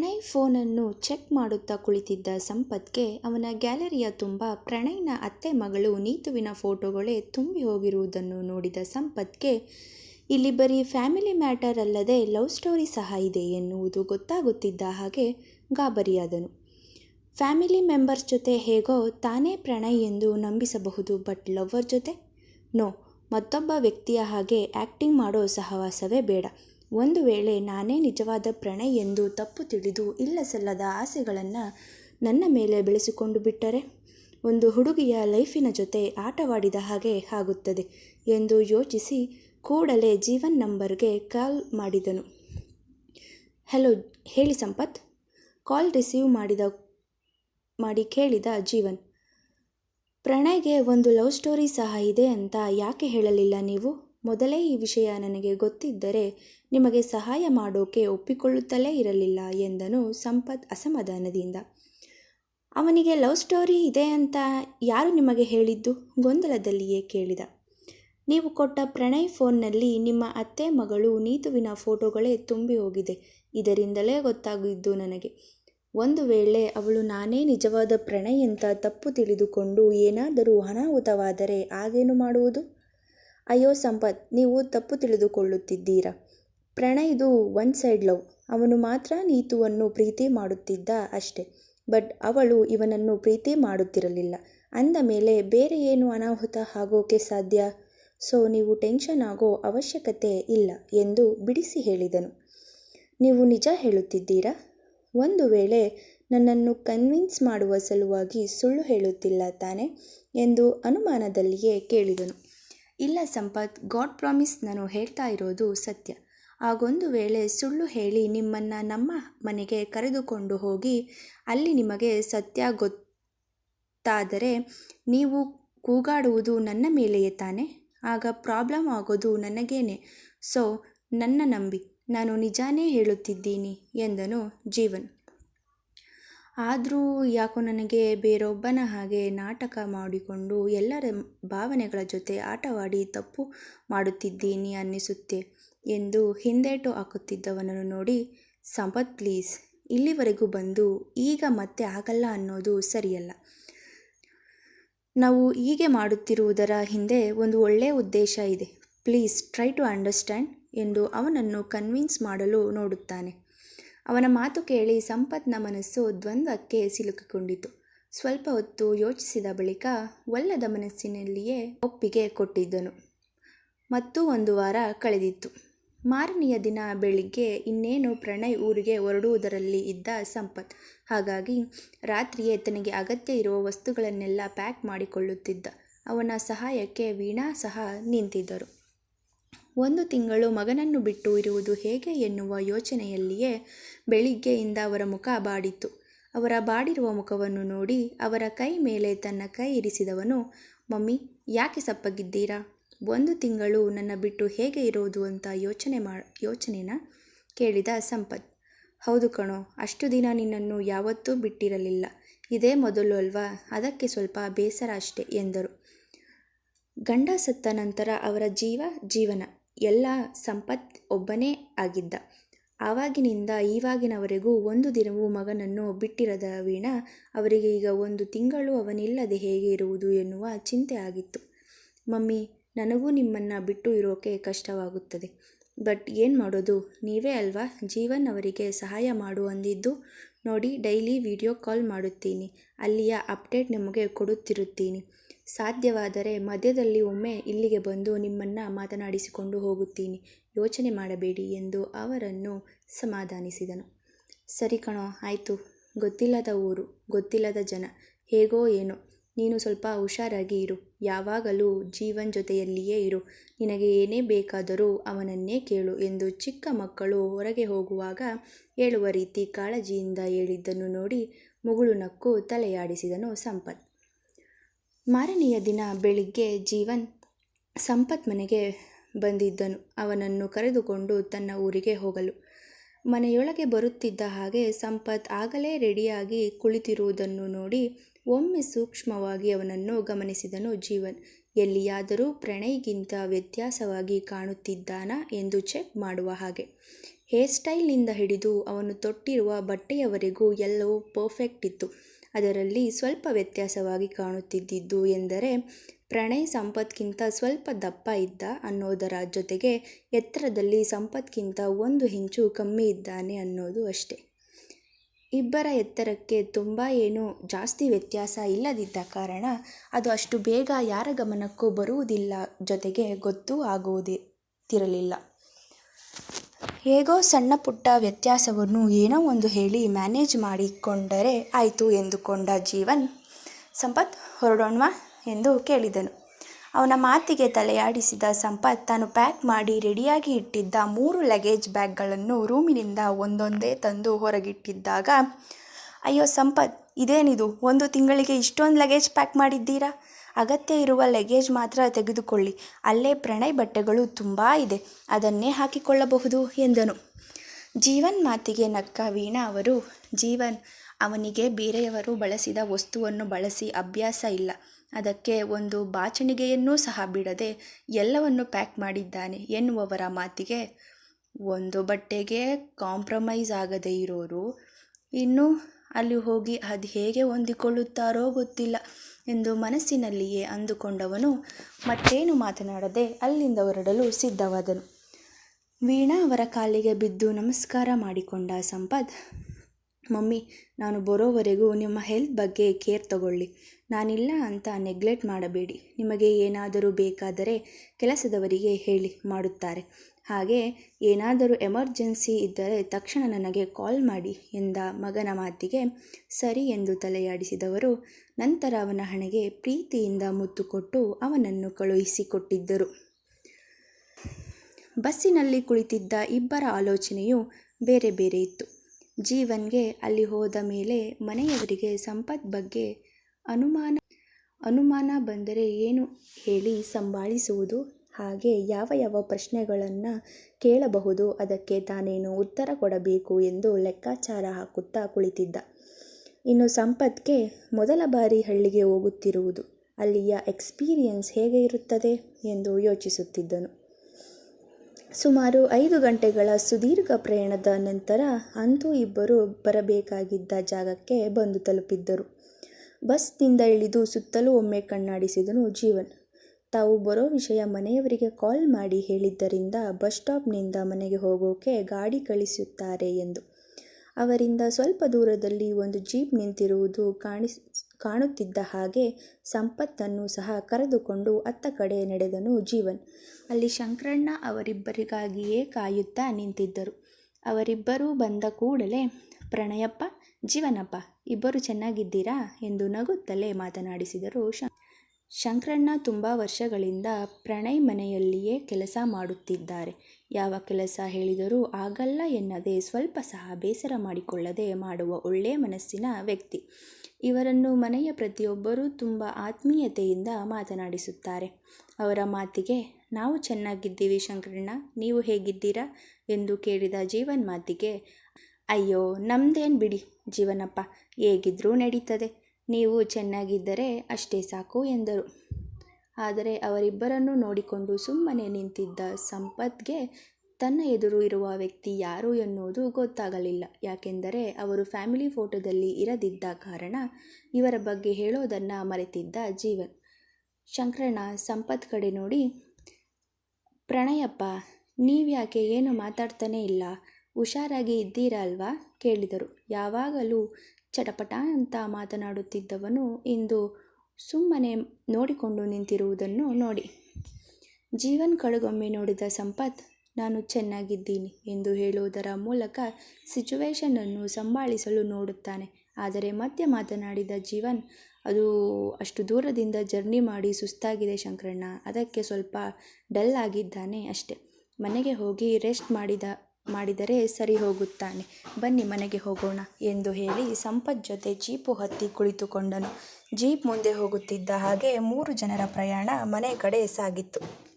ಪ್ರಣಯ್ ಫೋನನ್ನು ಚೆಕ್ ಮಾಡುತ್ತಾ ಕುಳಿತಿದ್ದ ಸಂಪತ್ಗೆ ಅವನ ಗ್ಯಾಲರಿಯ ತುಂಬ ಪ್ರಣಯ್ನ ಅತ್ತೆ ಮಗಳು ನೀತುವಿನ ಫೋಟೋಗಳೇ ತುಂಬಿ ಹೋಗಿರುವುದನ್ನು ನೋಡಿದ ಸಂಪತ್ಗೆ, ಇಲ್ಲಿ ಬರೀ ಫ್ಯಾಮಿಲಿ ಮ್ಯಾಟರ್ ಅಲ್ಲದೆ ಲವ್ ಸ್ಟೋರಿ ಸಹ ಇದೆ ಎನ್ನುವುದು ಗೊತ್ತಾಗುತ್ತಿದ್ದ ಹಾಗೆ ಗಾಬರಿಯಾದನು. ಫ್ಯಾಮಿಲಿ ಮೆಂಬರ್ಸ್ ಜೊತೆ ಹೇಗೋ ತಾನೇ ಪ್ರಣಯ್ ಎಂದು ನಂಬಿಸಬಹುದು, ಬಟ್ ಲವ್ವರ್ ಜೊತೆ? ನೋ, ಮತ್ತೊಬ್ಬ ವ್ಯಕ್ತಿಯ ಹಾಗೆ ಆ್ಯಕ್ಟಿಂಗ್ ಮಾಡೋ ಸಹವಾಸವೇ ಬೇಡ. ಒಂದು ವೇಳೆ ನಾನೇ ನಿಜವಾದ ಪ್ರಣಯ್ ಎಂದು ತಪ್ಪು ತಿಳಿದು ಇಲ್ಲಸಲ್ಲದ ಆಸೆಗಳನ್ನು ನನ್ನ ಮೇಲೆ ಬೆಳೆಸಿಕೊಂಡು ಬಿಟ್ಟರೆ ಒಂದು ಹುಡುಗಿಯ ಲೈಫಿನ ಜೊತೆ ಆಟವಾಡಿದ ಹಾಗೆ ಆಗುತ್ತದೆ ಎಂದು ಯೋಚಿಸಿ ಕೂಡಲೇ ಜೀವನ್ ನಂಬರ್ಗೆ ಕಾಲ್ ಮಾಡಿದನು. ಹಲೋ, ಹೇಳಿ ಸಂಪತ್. ಕಾಲ್ ರಿಸೀವ್ ಮಾಡಿದ, ಮಾಡಿ ಕೇಳಿದ ಜೀವನ್. ಪ್ರಣಯ್ಗೆ ಒಂದು ಲವ್ ಸ್ಟೋರಿ ಸಹ ಇದೆ ಅಂತ ಯಾಕೆ ಹೇಳಲಿಲ್ಲ ನೀವು? ಮೊದಲೇ ಈ ವಿಷಯ ನನಗೆ ಗೊತ್ತಿದ್ದರೆ ನಿಮಗೆ ಸಹಾಯ ಮಾಡೋಕೆ ಒಪ್ಪಿಕೊಳ್ಳುತ್ತಲೇ ಇರಲಿಲ್ಲ ಎಂದನು ಸಂಪತ್ ಅಸಮಾಧಾನದಿಂದ. ಅವನಿಗೆ ಲವ್ ಸ್ಟೋರಿ ಇದೆ ಅಂತ ಯಾರು ನಿಮಗೆ ಹೇಳಿದ್ದು? ಗೊಂದಲದಲ್ಲಿಯೇ ಕೇಳಿದ. ನೀವು ಕೊಟ್ಟ ಪ್ರಣಯ್ ಫೋನ್ನಲ್ಲಿ ನಿಮ್ಮ ಅತ್ತೆ ಮಗಳು ನೀತುವಿನ ಫೋಟೋಗಳೇ ತುಂಬಿ ಹೋಗಿದೆ. ಇದರಿಂದಲೇ ಗೊತ್ತಾಗಿದ್ದು ನನಗೆ. ಒಂದು ವೇಳೆ ಅವಳು ನಾನೇ ನಿಜವಾದ ಪ್ರಣಯ್ ಅಂತ ತಪ್ಪು ತಿಳಿದುಕೊಂಡು ಏನಾದರೂ ಅನಾಹುತವಾದರೆ ಆಗೇನು ಮಾಡುವುದು? ಅಯ್ಯೋ ಸಂಪತ್, ನೀವು ತಪ್ಪು ತಿಳಿದುಕೊಳ್ಳುತ್ತಿದ್ದೀರಾ. ಪ್ರಣಯ್ದು ಒನ್ ಸೈಡ್ ಲವ್. ಅವನು ಮಾತ್ರ ನೀತುವನ್ನು ಪ್ರೀತಿ ಮಾಡುತ್ತಿದ್ದ ಅಷ್ಟೆ. ಬಟ್ ಅವಳು ಇವನನ್ನು ಪ್ರೀತಿ ಮಾಡುತ್ತಿರಲಿಲ್ಲ. ಅಂದ ಮೇಲೆ ಬೇರೆ ಏನು ಅನಾಹುತ ಆಗೋಕೆ ಸಾಧ್ಯ? ಸೊ, ನೀವು ಟೆನ್ಷನ್ ಆಗೋ ಅವಶ್ಯಕತೆ ಇಲ್ಲ ಎಂದು ಬಿಡಿಸಿ ಹೇಳಿದನು. ನೀವು ನಿಜ ಹೇಳುತ್ತಿದ್ದೀರಾ? ಒಂದು ವೇಳೆ ನನ್ನನ್ನು ಕನ್ವಿನ್ಸ್ ಮಾಡುವ ಸಲುವಾಗಿ ಸುಳ್ಳು ಹೇಳುತ್ತಿಲ್ಲ ತಾನೆ ಎಂದು ಅನುಮಾನದಲ್ಲಿಯೇ ಕೇಳಿದನು. ಇಲ್ಲ ಸಂಪತ್, ಗಾಡ್ ಪ್ರಾಮಿಸ್ ನಾನು ಹೇಳ್ತಾ ಇರೋದು ಸತ್ಯ. ಆಗೊಂದು ವೇಳೆ ಸುಳ್ಳು ಹೇಳಿ ನಿಮ್ಮನ್ನು ನಮ್ಮ ಮನೆಗೆ ಕರೆದುಕೊಂಡು ಹೋಗಿ, ಅಲ್ಲಿ ನಿಮಗೆ ಸತ್ಯ ಗೊತ್ತಾದರೆ ನೀವು ಕೂಗಾಡುವುದು ನನ್ನ ಮೇಲೆಯೇ ತಾನೆ? ಆಗ ಪ್ರಾಬ್ಲಮ್ ಆಗೋದು ನನಗೇನೆ. ಸೊ, ನನ್ನ ನಂಬಿ, ನಾನು ನಿಜಾನೇ ಹೇಳುತ್ತಿದ್ದೀನಿ ಎಂದನು ಜೀವನ್. ಆದರೂ ಯಾಕೋ ನನಗೆ ಬೇರೊಬ್ಬನ ಹಾಗೆ ನಾಟಕ ಮಾಡಿಕೊಂಡು ಎಲ್ಲರ ಭಾವನೆಗಳ ಜೊತೆ ಆಟವಾಡಿ ತಪ್ಪು ಮಾಡುತ್ತಿದ್ದೀನಿ ಅನ್ನಿಸುತ್ತೆ ಎಂದು ಹಿಂದೇಟು ಹಾಕುತ್ತಿದ್ದವನನ್ನು ನೋಡಿ, ಸಂಪತ್ ಪ್ಲೀಸ್, ಇಲ್ಲಿವರೆಗೂ ಬಂದು ಈಗ ಮತ್ತೆ ಆಗಲ್ಲ ಅನ್ನೋದು ಸರಿಯಲ್ಲ. ನಾವು ಹೀಗೆ ಮಾಡುತ್ತಿರುವುದರ ಹಿಂದೆ ಒಂದು ಒಳ್ಳೆಯ ಉದ್ದೇಶ ಇದೆ. ಪ್ಲೀಸ್ ಟ್ರೈ ಟು ಅಂಡರ್ಸ್ಟ್ಯಾಂಡ್ ಎಂದು ಅವನನ್ನು ಕನ್ವಿನ್ಸ್ ಮಾಡಲು ನೋಡುತ್ತಾನೆ. ಅವನ ಮಾತು ಕೇಳಿ ಸಂಪತ್ನ ಮನಸ್ಸು ದ್ವಂದ್ವಕ್ಕೆ ಸಿಲುಕಿಕೊಂಡಿತು. ಸ್ವಲ್ಪ ಹೊತ್ತು ಯೋಚಿಸಿದ ಬಳಿಕ ಒಲ್ಲದ ಮನಸ್ಸಿನಲ್ಲಿಯೇ ಒಪ್ಪಿಗೆ ಕೊಟ್ಟಿದ್ದನು. ಮತ್ತು ಒಂದು ವಾರ ಕಳೆದಿತ್ತು. ಮಾರನೆಯ ದಿನ ಬೆಳಿಗ್ಗೆ ಇನ್ನೇನು ಪ್ರಣಯ್ ಊರಿಗೆ ಹೊರಡುವುದರಲ್ಲಿ ಇದ್ದ ಸಂಪತ್, ಹಾಗಾಗಿ ರಾತ್ರಿಯೇ ತನಗೆ ಅಗತ್ಯ ಇರುವ ವಸ್ತುಗಳನ್ನೆಲ್ಲ ಪ್ಯಾಕ್ ಮಾಡಿಕೊಳ್ಳುತ್ತಿದ್ದ. ಅವನ ಸಹಾಯಕ್ಕೆ ವೀಣಾ ಸಹ ನಿಂತಿದ್ದರು. ಒಂದು ತಿಂಗಳು ಮಗನನ್ನು ಬಿಟ್ಟು ಇರುವುದು ಹೇಗೆ ಎನ್ನುವ ಯೋಚನೆಯಲ್ಲಿಯೇ ಬೆಳಿಗ್ಗೆಯಿಂದ ಅವರ ಮುಖ ಬಾಡಿತ್ತು. ಅವರ ಬಾಡಿರುವ ಮುಖವನ್ನು ನೋಡಿ ಅವರ ಕೈ ಮೇಲೆ ತನ್ನ ಕೈ ಇರಿಸಿದವನು, ಮಮ್ಮಿ, ಯಾಕೆ ಸಪ್ಪಗಿದ್ದೀರಾ? ಒಂದು ತಿಂಗಳು ನನ್ನ ಬಿಟ್ಟು ಹೇಗೆ ಇರೋದು ಅಂತ ಯೋಚನೆ ಮಾ, ಯೋಚನೆನ? ಕೇಳಿದ ಸಂಪತ್. ಹೌದು ಕಣೋ, ಅಷ್ಟು ದಿನ ನಿನ್ನನ್ನು ಯಾವತ್ತೂ ಬಿಟ್ಟಿರಲಿಲ್ಲ. ಇದೇ ಮೊದಲು ಅಲ್ವಾ? ಅದಕ್ಕೆ ಸ್ವಲ್ಪ ಬೇಸರ ಅಷ್ಟೆ, ಎಂದರು. ಗಂಡ ಸತ್ತ ನಂತರ ಅವರ ಜೀವ, ಜೀವನ. ಎಲ್ಲ ಸಂಪತ್ ಒಬ್ಬನೇ ಆಗಿದ್ದ. ಆವಾಗಿನಿಂದ ಈವಾಗಿನವರೆಗೂ ಒಂದು ದಿನವೂ ಮಗನನ್ನು ಬಿಟ್ಟಿರದ ವೀಣಾ ಅವರಿಗೆ ಈಗ ಒಂದು ತಿಂಗಳು ಅವನಿಲ್ಲದೆ ಹೇಗೆ ಇರುವುದು ಎನ್ನುವ ಚಿಂತೆ ಆಗಿತ್ತು. ಮಮ್ಮಿ, ನನಗೂ ನಿಮ್ಮನ್ನು ಬಿಟ್ಟು ಇರೋಕೆ ಕಷ್ಟವಾಗುತ್ತದೆ. ಬಟ್ ಏನು ಮಾಡೋದು? ನೀವೇ ಅಲ್ವಾ? ಜೀವನ್ ಅವರಿಗೆ ಸಹಾಯ ಮಾಡು ಅಂದಿದ್ದು. ನೋಡಿ, ಡೈಲಿ ವಿಡಿಯೋ ಕಾಲ್ ಮಾಡುತ್ತೀನಿ. ಅಲ್ಲಿಯ ಅಪ್ಡೇಟ್ ನಿಮಗೆ ಕೊಡುತ್ತಿರುತ್ತೀನಿ. ಸಾಧ್ಯವಾದರೆ ಮಧ್ಯದಲ್ಲಿ ಒಮ್ಮೆ ಇಲ್ಲಿಗೆ ಬಂದು ನಿಮ್ಮನ್ನು ಮಾತನಾಡಿಸಿಕೊಂಡು ಹೋಗುತ್ತೀನಿ. ಯೋಚನೆ ಮಾಡಬೇಡಿ ಎಂದು ಅವರನ್ನು ಸಮಾಧಾನಿಸಿದನು. ಸರಿ ಕಣೋ, ಆಯಿತು. ಗೊತ್ತಿಲ್ಲದ ಊರು, ಗೊತ್ತಿಲ್ಲದ ಜನ. ಹೇಗೋ ಏನೋ. ನೀನು ಸ್ವಲ್ಪ ಹುಷಾರಾಗಿ ಇರು. ಯಾವಾಗಲೂ ಜೀವನ್ ಜೊತೆಯಲ್ಲಿಯೇ ಇರು. ನಿನಗೆ ಏನೇ ಬೇಕಾದರೂ ಅವನನ್ನೇ ಕೇಳು ಎಂದು ಚಿಕ್ಕ ಮಕ್ಕಳು ಹೊರಗೆ ಹೋಗುವಾಗ ಹೇಳುವ ರೀತಿ ಕಾಳಜಿಯಿಂದ ಹೇಳಿದ್ದನ್ನು ನೋಡಿ ಮುಗುಳು ನಕ್ಕು ತಲೆಯಾಡಿಸಿದನು ಸಂಪತ್. ಮಾರನೆಯ ದಿನ ಬೆಳಿಗ್ಗೆ ಜೀವನ್ ಸಂಪತ್ ಮನೆಗೆ ಬಂದಿದ್ದನು ಅವನನ್ನು ಕರೆದುಕೊಂಡು ತನ್ನ ಊರಿಗೆ ಹೋಗಲು ಮನೆಯೊಳಗೆ ಬರುತ್ತಿದ್ದ ಹಾಗೆ ಸಂಪತ್ ಆಗಲೇ ರೆಡಿಯಾಗಿ ಕುಳಿತಿರುವುದನ್ನು ನೋಡಿ ಒಮ್ಮೆ ಸೂಕ್ಷ್ಮವಾಗಿ ಅವನನ್ನು ಗಮನಿಸಿದನು ಜೀವನ್ ಎಲ್ಲಿಯಾದರೂ ಪ್ರಣಯ್ಗಿಂತ ವ್ಯತ್ಯಾಸವಾಗಿ ಕಾಣುತ್ತಿದ್ದಾನಾ ಎಂದು ಚೆಕ್ ಮಾಡುವ ಹಾಗೆ. ಹೇರ್ ಸ್ಟೈಲ್ನಿಂದ ಹಿಡಿದು ಅವನು ತೊಟ್ಟಿರುವ ಬಟ್ಟೆಯವರೆಗೂ ಎಲ್ಲವೂ ಪರ್ಫೆಕ್ಟ್ ಇತ್ತು. ಅದರಲ್ಲಿ ಸ್ವಲ್ಪ ವ್ಯತ್ಯಾಸವಾಗಿ ಕಾಣುತ್ತಿದ್ದಿದ್ದು ಎಂದರೆ, ಪ್ರಣಯ್ ಸಂಪತ್ಗಿಂತ ಸ್ವಲ್ಪ ದಪ್ಪ ಇದ್ದ ಅನ್ನೋದರ ಜೊತೆಗೆ ಎತ್ತರದಲ್ಲಿ ಸಂಪತ್ಗಿಂತ ಒಂದು ಇಂಚು ಕಮ್ಮಿ ಇದ್ದಾನೆ ಅನ್ನೋದು ಅಷ್ಟೇ. ಇಬ್ಬರ ಎತ್ತರಕ್ಕೆ ತುಂಬ ಏನು ಜಾಸ್ತಿ ವ್ಯತ್ಯಾಸ ಇಲ್ಲದಿದ್ದ ಕಾರಣ ಅದು ಅಷ್ಟು ಬೇಗ ಯಾರ ಗಮನಕ್ಕೂ ಬರುವುದಿಲ್ಲ ಜೊತೆಗೆ ಗೊತ್ತೂ ಆಗುತ್ತಿರಲಿಲ್ಲ. ಹೇಗೋ ಸಣ್ಣ ಪುಟ್ಟ ವ್ಯತ್ಯಾಸವನ್ನು ಏನೋ ಒಂದು ಹೇಳಿ ಮ್ಯಾನೇಜ್ ಮಾಡಿಕೊಂಡರೆ ಆಯಿತು ಎಂದುಕೊಂಡ ಜೀವನ್, ಸಂಪತ್ ಹೊರಡೋಣವಾ ಎಂದು ಕೇಳಿದನು. ಅವನ ಮಾತಿಗೆ ತಲೆಯಾಡಿಸಿದ ಸಂಪತ್ ತಾನು ಪ್ಯಾಕ್ ಮಾಡಿ ರೆಡಿಯಾಗಿ ಇಟ್ಟಿದ್ದ ಮೂರು ಲಗೇಜ್ ಬ್ಯಾಗ್ಗಳನ್ನು ರೂಮಿನಿಂದ ಒಂದೊಂದೇ ತಂದು ಹೊರಗಿಟ್ಟಿದ್ದಾಗ, ಅಯ್ಯೋ ಸಂಪತ್ ಇದೇನಿದು ಒಂದು ತಿಂಗಳಿಗೆ ಇಷ್ಟೊಂದು ಲಗೇಜ್ ಪ್ಯಾಕ್ ಮಾಡಿದ್ದೀರಾ? ಅಗತ್ಯ ಇರುವ ಲಗೇಜ್ ಮಾತ್ರ ತೆಗೆದುಕೊಳ್ಳಿ. ಅಲ್ಲೇ ಪ್ರಣಯ್ ಬಟ್ಟೆಗಳು ತುಂಬ ಇದೆ, ಅದನ್ನೇ ಹಾಕಿಕೊಳ್ಳಬಹುದು ಎಂದನು. ಜೀವನ್ ಮಾತಿಗೆ ನಕ್ಕ ವೀಣಾ ಅವರು, ಜೀವನ್, ಅವನಿಗೆ ಬೇರೆಯವರು ಬಳಸಿದ ವಸ್ತುವನ್ನು ಬಳಸಿ ಅಭ್ಯಾಸ ಇಲ್ಲ. ಅದಕ್ಕೆ ಒಂದು ಬಾಚಣಿಗೆಯನ್ನೂ ಸಹ ಬಿಡದೆ ಎಲ್ಲವನ್ನು ಪ್ಯಾಕ್ ಮಾಡಿದ್ದಾನೆ ಎನ್ನುವವರ ಮಾತಿಗೆ, ಒಂದು ಬಟ್ಟೆಗೆ ಕಾಂಪ್ರಮೈಸ್ ಆಗದೆ ಇರೋರು, ಇನ್ನು ಅಲ್ಲಿ ಹೋಗಿ ಅದು ಹೇಗೆ ಹೊಂದಿಕೊಳ್ಳುತ್ತಾರೋ ಗೊತ್ತಿಲ್ಲ ಎಂದು ಮನಸ್ಸಿನಲ್ಲಿಯೇ ಅಂದುಕೊಂಡವನು ಮತ್ತೇನು ಮಾತನಾಡದೆ ಅಲ್ಲಿಂದ ಹೊರಡಲು ಸಿದ್ಧವಾದನು. ವೀಣಾ ಅವರ ಕಾಲಿಗೆ ಬಿದ್ದು ನಮಸ್ಕಾರ ಮಾಡಿಕೊಂಡ ಸಂಪತ್, ಮಮ್ಮಿ ನಾನು ಬರೋವರೆಗೂ ನಿಮ್ಮ ಹೆಲ್ತ್ ಬಗ್ಗೆ ಕೇರ್ ತಗೊಳ್ಳಿ. ನಾನಿಲ್ಲ ಅಂತ ನೆಗ್ಲೆಕ್ಟ್ ಮಾಡಬೇಡಿ. ನಿಮಗೆ ಏನಾದರೂ ಬೇಕಾದರೆ ಕೆಲಸದವರಿಗೆ ಹೇಳಿ ಮಾಡುತ್ತಾರೆ. ಹಾಗೇ ಏನಾದರೂ ಎಮರ್ಜೆನ್ಸಿ ಇದ್ದರೆ ತಕ್ಷಣ ನನಗೆ ಕಾಲ್ ಮಾಡಿ ಎಂದ ಮಗನ ಮಾತಿಗೆ ಸರಿ ಎಂದು ತಲೆಯಾಡಿಸಿದವರು ನಂತರ ಅವನ ಹಣೆಗೆ ಪ್ರೀತಿಯಿಂದ ಮುತ್ತು ಕೊಟ್ಟು ಅವನನ್ನು ಕಳುಹಿಸಿಕೊಟ್ಟಿದ್ದರು. ಬಸ್ಸಿನಲ್ಲಿ ಕುಳಿತಿದ್ದ ಇಬ್ಬರ ಆಲೋಚನೆಯು ಬೇರೆ ಬೇರೆ ಇತ್ತು. ಜೀವನ್ಗೆ ಅಲ್ಲಿ ಹೋದ ಮೇಲೆ ಮನೆಯವರಿಗೆ ಸಂಪತ್ ಬಗ್ಗೆ ಅನುಮಾನ ಅನುಮಾನ ಬಂದರೆ ಏನು ಹೇಳಿ ಸಂಭಾಳಿಸುವುದು, ಹಾಗೆ ಯಾವ ಯಾವ ಪ್ರಶ್ನೆಗಳನ್ನು ಕೇಳಬಹುದು ಅದಕ್ಕೆ ತಾನೇನು ಉತ್ತರ ಕೊಡಬೇಕು ಎಂದು ಲೆಕ್ಕಾಚಾರ ಹಾಕುತ್ತಾ ಕುಳಿತಿದ್ದ. ಇನ್ನು ಸಂಪತ್ಗೆ ಮೊದಲ ಬಾರಿ ಹಳ್ಳಿಗೆ ಹೋಗುತ್ತಿರುವುದು, ಅಲ್ಲಿಯ ಎಕ್ಸ್ಪೀರಿಯನ್ಸ್ ಹೇಗೆ ಇರುತ್ತದೆ ಎಂದು ಯೋಚಿಸುತ್ತಿದ್ದನು. ಸುಮಾರು ಐದು ಗಂಟೆಗಳ ಸುದೀರ್ಘ ಪ್ರಯಾಣದ ನಂತರ ಅಂತೂ ಇಬ್ಬರು ಬರಬೇಕಾಗಿದ್ದ ಜಾಗಕ್ಕೆ ಬಂದು ತಲುಪಿದ್ದರು. ಬಸ್ನಿಂದ ಇಳಿದು ಸುತ್ತಲೂ ಒಮ್ಮೆ ಕಣ್ಣಾಡಿಸಿದನು ಜೀವನ್. ತಾವು ಬರೋ ವಿಷಯ ಮನೆಯವರಿಗೆ ಕಾಲ್ ಮಾಡಿ ಹೇಳಿದ್ದರಿಂದ ಬಸ್ ಸ್ಟಾಪ್ನಿಂದ ಮನೆಗೆ ಹೋಗೋಕೆ ಗಾಡಿ ಕಳಿಸುತ್ತಾರೆ ಎಂದು. ಅವರಿಂದ ಸ್ವಲ್ಪ ದೂರದಲ್ಲಿ ಒಂದು ಜೀಪ್ ನಿಂತಿರುವುದು ಕಾಣುತ್ತಿದ್ದ ಹಾಗೆ ಸಂಪತ್ತನ್ನು ಸಹ ಕರೆದುಕೊಂಡು ಅತ್ತ ಕಡೆ ನಡೆದನು ಜೀವನ್. ಅಲ್ಲಿ ಶಂಕರಣ್ಣ ಅವರಿಬ್ಬರಿಗಾಗಿಯೇ ಕಾಯುತ್ತಾ ನಿಂತಿದ್ದರು. ಅವರಿಬ್ಬರೂ ಬಂದ ಕೂಡಲೇ ಪ್ರಣಯಪ್ಪ, ಜೀವನಪ್ಪ, ಇಬ್ಬರು ಚೆನ್ನಾಗಿದ್ದೀರಾ ಎಂದು ನಗುತ್ತಲೇ ಮಾತನಾಡಿಸಿದರು ಶಂಕ್ರಣ್ಣ. ಶಂಕ್ರಣ್ಣ ತುಂಬ ವರ್ಷಗಳಿಂದ ಪ್ರಣಯ್ ಮನೆಯಲ್ಲಿಯೇ ಕೆಲಸ ಮಾಡುತ್ತಿದ್ದಾರೆ. ಯಾವ ಕೆಲಸ ಹೇಳಿದರೂ ಆಗಲ್ಲ ಎನ್ನದೆ ಸ್ವಲ್ಪ ಸಹ ಬೇಸರ ಮಾಡಿಕೊಳ್ಳದೆ ಮಾಡುವ ಒಳ್ಳೆಯ ಮನಸ್ಸಿನ ವ್ಯಕ್ತಿ. ಇವರನ್ನು ಮನೆಯ ಪ್ರತಿಯೊಬ್ಬರೂ ತುಂಬ ಆತ್ಮೀಯತೆಯಿಂದ ಮಾತನಾಡಿಸುತ್ತಾರೆ. ಅವರ ಮಾತಿಗೆ, ನಾವು ಚೆನ್ನಾಗಿದ್ದೀವಿ ಶಂಕರಣ್ಣ ನೀವು ಹೇಗಿದ್ದೀರಾ ಎಂದು ಕೇಳಿದ ಜೀವನ್ ಮಾತಿಗೆ, ಅಯ್ಯೋ ನಮ್ದೇನು ಬಿಡಿ ಜೀವನಪ್ಪ, ಹೇಗಿದ್ರೂ ನಡೀತದೆ, ನೀವು ಚೆನ್ನಾಗಿದ್ದರೆ ಅಷ್ಟೇ ಸಾಕು ಎಂದರು. ಆದರೆ ಅವರಿಬ್ಬರನ್ನೂ ನೋಡಿಕೊಂಡು ಸುಮ್ಮನೆ ನಿಂತಿದ್ದ ಸಂಪತ್ಗೆ ತನ್ನ ಎದುರು ಇರುವ ವ್ಯಕ್ತಿ ಯಾರು ಎನ್ನುವುದು ಗೊತ್ತಾಗಲಿಲ್ಲ. ಯಾಕೆಂದರೆ ಅವರು ಫ್ಯಾಮಿಲಿ ಫೋಟೋದಲ್ಲಿ ಇರದಿದ್ದ ಕಾರಣ ಇವರ ಬಗ್ಗೆ ಹೇಳೋದನ್ನು ಮರೆತಿದ್ದ ಜೀವನ್. ಶಂಕರಣ್ಣ ಸಂಪತ್ ಕಡೆ ನೋಡಿ, ಪ್ರಣಯಪ್ಪ, ನೀವ್ಯಾಕೆ ಏನು ಮಾತಾಡ್ತಾನೇ ಇಲ್ಲ, ಹುಷಾರಾಗಿ ಇದ್ದೀರಾ ಅಲ್ವಾ ಕೇಳಿದರು. ಯಾವಾಗಲೂ ಚಟಪಟ ಅಂತ ಮಾತನಾಡುತ್ತಿದ್ದವನು ಇಂದು ಸುಮ್ಮನೆ ನೋಡಿಕೊಂಡು ನಿಂತಿರುವುದನ್ನು ನೋಡಿ. ಜೀವನ್ ಕಡೆಗೊಮ್ಮೆ ನೋಡಿದ ಸಂಪತ್, ನಾನು ಚೆನ್ನಾಗಿದ್ದೀನಿ ಎಂದು ಹೇಳುವುದರ ಮೂಲಕ ಸಿಚುವೇಶನನ್ನು ಸಂಭಾಳಿಸಲು ನೋಡುತ್ತಾನೆ. ಆದರೆ ಮತ್ತೆ ಮಾತನಾಡಿದ ಜೀವನ್, ಅದು ಅಷ್ಟು ದೂರದಿಂದ ಜರ್ನಿ ಮಾಡಿ ಸುಸ್ತಾಗಿದೆ ಶಂಕರಣ್ಣ ಅದಕ್ಕೆ ಸ್ವಲ್ಪ ಡಲ್ ಆಗಿದ್ದಾನೆ ಅಷ್ಟೆ ಮನೆಗೆ ಹೋಗಿ ರೆಸ್ಟ್ ಮಾಡಿದರೆ ಸರಿ ಹೋಗುತ್ತಾನೆ, ಬನ್ನಿ ಮನೆಗೆ ಹೋಗೋಣ ಎಂದು ಹೇಳಿ ಸಂಪತ್ ಜೊತೆ ಜೀಪು ಹತ್ತಿ ಕುಳಿತುಕೊಂಡನು. ಜೀಪ್ ಮುಂದೆ ಹೋಗುತ್ತಿದ್ದ ಹಾಗೆ ಮೂರು ಜನರ ಪ್ರಯಾಣ ಮನೆ ಕಡೆ ಸಾಗಿತ್ತು.